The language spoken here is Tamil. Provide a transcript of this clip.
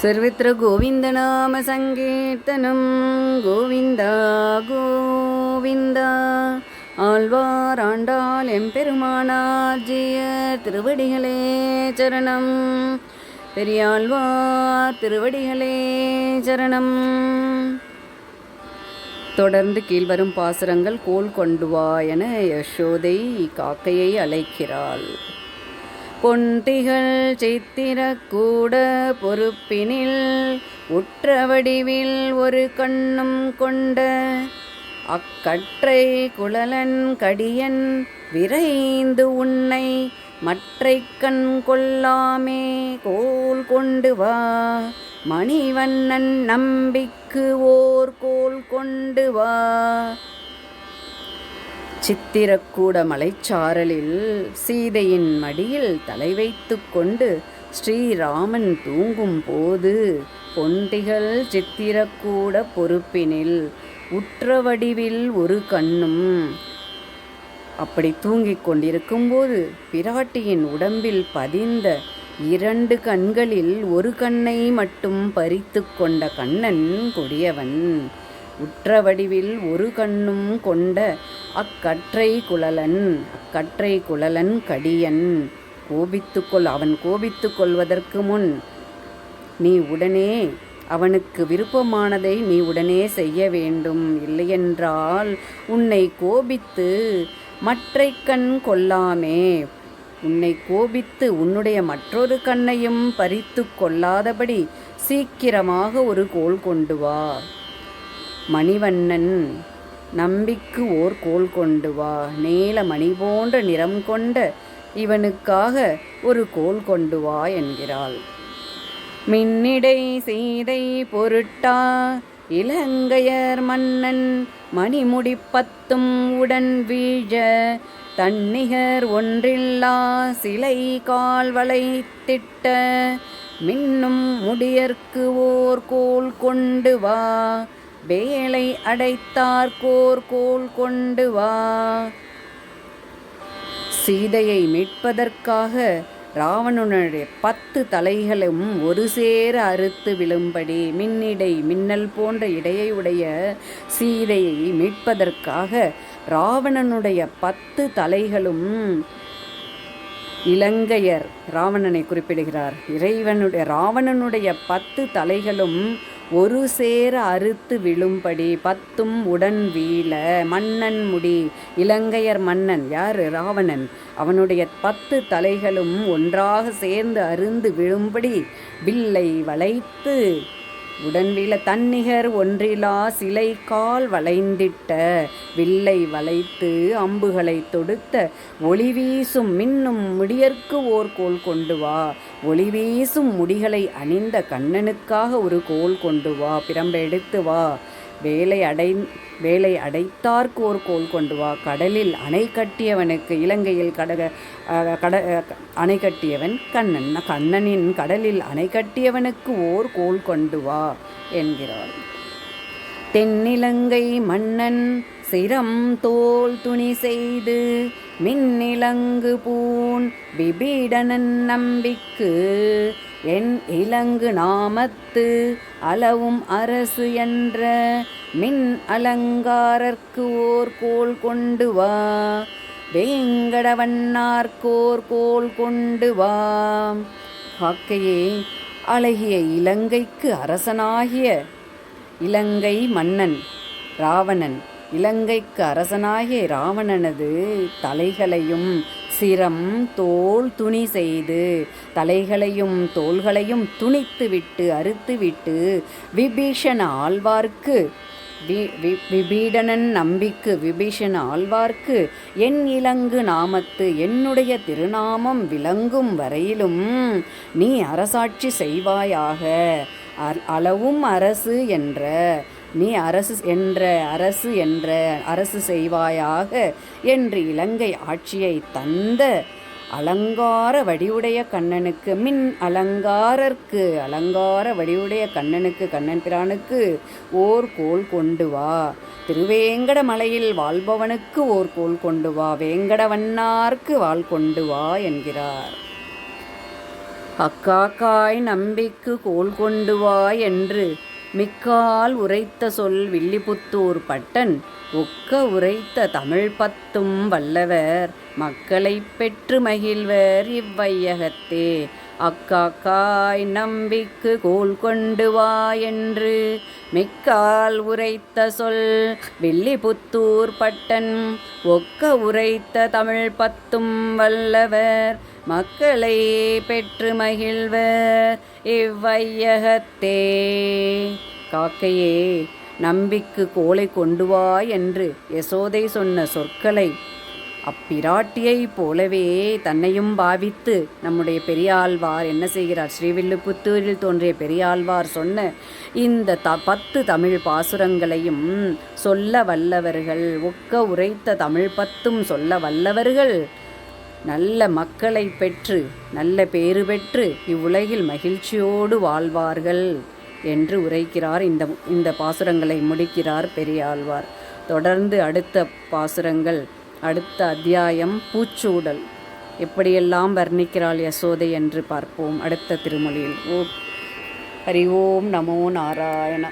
सर्वत्र गोविन्दनामसङ्कीर्तनं गोविन्द गोविन्द ஆழ்வார் ஆண்டாள் எம்பெருமானார் ஜியர் திருவடிகளே சரணம் பெரியாழ்வார் திருவடிகளே சரணம் தொடர்ந்து கீழ்வரும் பாசுரங்கள் கோல் கொண்டு வா என யசோதை காக்கையை அழைக்கிறாள் பொன்திகள் சித்திரக்கூட பொறுப்பினில் உற்ற வடிவில் ஒரு கண்ணும் கொண்ட அக்கற்றை குழலன் கடியன் விரைந்து உன்னை மற்றை கண் கொள்ளாமே. கோல் கொண்டு வா. மணிவண்ணன் நம்பிக்கு ஓர் கோல் கொண்டு வா. சித்திரக்கூட மலைச்சாரலில் சீதையின் மடியில் தலை வைத்து கொண்டு ஸ்ரீராமன் தூங்கும் போது பொண்டிகள் சித்திரக்கூட பொறுப்பினில் உற்ற வடிவில் ஒரு கண்ணும் அப்படி தூங்கிக் கொண்டிருக்கும்போது பிராட்டியின் உடம்பில் பதிந்த இரண்டு கண்களில் ஒரு கண்ணை மட்டும் பறித்து கொண்ட கண்ணன் கொடியவன். உற்ற வடிவில் ஒரு கண்ணும் கொண்ட அக்கற்றை குழலன் அக்கற்றை குழலன் கடியன். கோபித்துக்கொள் அவன் கோபித்து கொள்வதற்கு முன். நீ உடனே அவனுக்கு விருப்பமானதை நீ உடனே செய்ய வேண்டும். இல்லையென்றால் உன்னை கோபித்து மற்றை கண் கொல்லாமே உன்னை கோபித்து உன்னுடைய மற்றொரு கண்ணையும் பறித்து கொள்ளாதபடி சீக்கிரமாக ஒரு கோல் கொண்டு வா. மணிவண்ணன் நம்பிக்கு ஓர் கோல் கொண்டு வா. நீல மணி போன்ற நிறம் கொண்ட இவனுக்காக ஒரு கோல் கொண்டு வா என்கிறாள். மின்னிடை சீதை பொருட்டா. இலங்கையர் மன்னன் மணிமுடி பத்தும் உடன் வீழ. தன்னிகர் ஒன்றில்லா சிலை கால் வளைத்திட்ட. மின்னும் முடியற்கு ஓர் கோல் கொண்டு வா. வேலை அடைத்தார்கோர் கோல் கொண்டு வா. சீதையை மீட்பதற்காக ராவணனுடைய பத்து தலைகளும் ஒரு சேர அறுத்து விழும்படி மின்னிடை மின்னல் போன்ற இடையை உடைய சீதையை மீட்பதற்காக ராவணனுடைய பத்து தலைகளும் இலங்கையர் ராவணனை குறிப்பிடுகிறார். இறைவனுடைய ராவணனுடைய பத்து தலைகளும் ஒரு சேர அறுத்து விழும்படி பத்தும் உடன் வீழ மன்னன் முடி. இலங்கையர் மன்னன் யார்? ராவணன். அவனுடைய பத்து தலைகளும் ஒன்றாக சேர்ந்து அருந்து விழும்படி வில்லை வளைத்து உடன்வில தன்னிகர் ஒன்றிலா சிலை கால் வளைந்திட்ட வில்லை வளைத்து அம்புகளை தொடுத்த ஒளி வீசும் மின்னும் முடியற்கு ஓர் கோல் கொண்டு வா. ஒளி வீசும் முடிகளை அணிந்த கண்ணனுக்காக ஒரு கோல் கொண்டு வா. பிரம்பை எடுத்து வா. வேலை அடை வேலை அடைத்தார்க்கு ஒரு கோல் கொண்டு வா. கடலில் அணை கட்டியவனுக்கு இலங்கையில் கடக கட அணை கட்டியவன் கண்ணன் கண்ணனின் கடலில் அணை கட்டியவனுக்கு ஓர் கோல் கொண்டு வா என்கிறார் தென்னிலங்கை மன்னன் சிரம் தோல் துணி செய்து மின்னிலங்கு பூன் விபீடனன் நம்பிக்கு என் இலங்கு நாமத்து அளவும் அரசு என்ற மின் அலங்காரர்க்கு ஓர் கோல் கொண்டு வா. வேங்கடவண்ணார்க்கோர் கோல் கொண்டு வா. காக்கையே அழகிய இலங்கைக்கு அரசனாகிய இலங்கை மன்னன் ராவணன் இலங்கைக்கு அரசனாகிய இராவணனது தலைகளையும் சிரம் தோல் துணி செய்து தலைகளையும் தோள்களையும் துணித்துவிட்டு அறுத்துவிட்டு விபீஷண ஆழ்வார்க்கு வி வி விபீடனன் நம்பிக்கு விபீஷண ஆழ்வார்க்கு என் இலங்கு நாமத்து என்னுடைய திருநாமம் விளங்கும் வரையிலும் நீ அரசாட்சி செய்வாயாக அளவும் அரசு என்ற நீ அரசு என்ற அரசு என்ற அரசு செய்வாயாக என்று இலங்கை ஆட்சியை தந்த அலங்கார வடிவுடைய கண்ணனுக்கு மின் அலங்காரர்க்கு அலங்கார வடிவுடைய கண்ணனுக்கு கண்ணன் பிரானுக்கு ஓர் கோல் கொண்டு வா. திருவேங்கட மலையில் வாழ்பவனுக்கு ஓர் கோல் கொண்டு வா. வேங்கடவண்ணார்க்கு வாள் கொண்டு வா என்கிறார். அக்காக்காய் நம்பிக்கு கோல் கொண்டு வா என்று மிக்கால் உரைத்த சொல் வில்லிபுத்தூர் பட்டன் ஒக்க உரைத்த தமிழ் பத்தும் வல்லவர் மக்களை பெற்று மகிழ்வர் இவ்வையகத்தே. அக்காக்காய் நம்பிக்கு கோல் கொண்டு வா என்று மிக்கால் உரைத்த சொல் வில்லிபுத்தூர் பட்டன் ஒக்க உரைத்த தமிழ் பத்தும் வல்லவர் மக்களை பெற்று மகிழ்வர் இவ்வையகத்தே காக்கையே நம்பிக்கு கோலை கொண்டு வா என்று யசோதை சொன்ன சொற்களை அப்பிராட்டியைப் போலவே தன்னையும் பாவித்து நம்முடைய பெரியாழ்வார் என்ன செய்கிறார்? ஸ்ரீவில்லுபுத்தூரில் தோன்றிய பெரியாழ்வார் சொன்ன இந்த த பத்து தமிழ் பாசுரங்களையும் சொல்ல வல்லவர்கள் ஒக்க உரைத்த தமிழ் பத்தும் சொல்ல வல்லவர்கள் நல்ல மக்களை பெற்று நல்ல பேறு பெற்று இவ்வுலகில் மகிழ்ச்சியோடு வாழ்வார்கள் என்று உரைக்கிறார். இந்த இந்த பாசுரங்களை முடிக்கிறார் பெரியாழ்வார். தொடர்ந்து அடுத்த பாசுரங்கள் அடுத்த அத்தியாயம் பூச்சூடல். எப்படியெல்லாம் வர்ணிக்கிறாள் யசோதை என்று பார்ப்போம். அடுத்த திருமொழியில். ஓ ஹரி ஓம் நமோ நாராயண.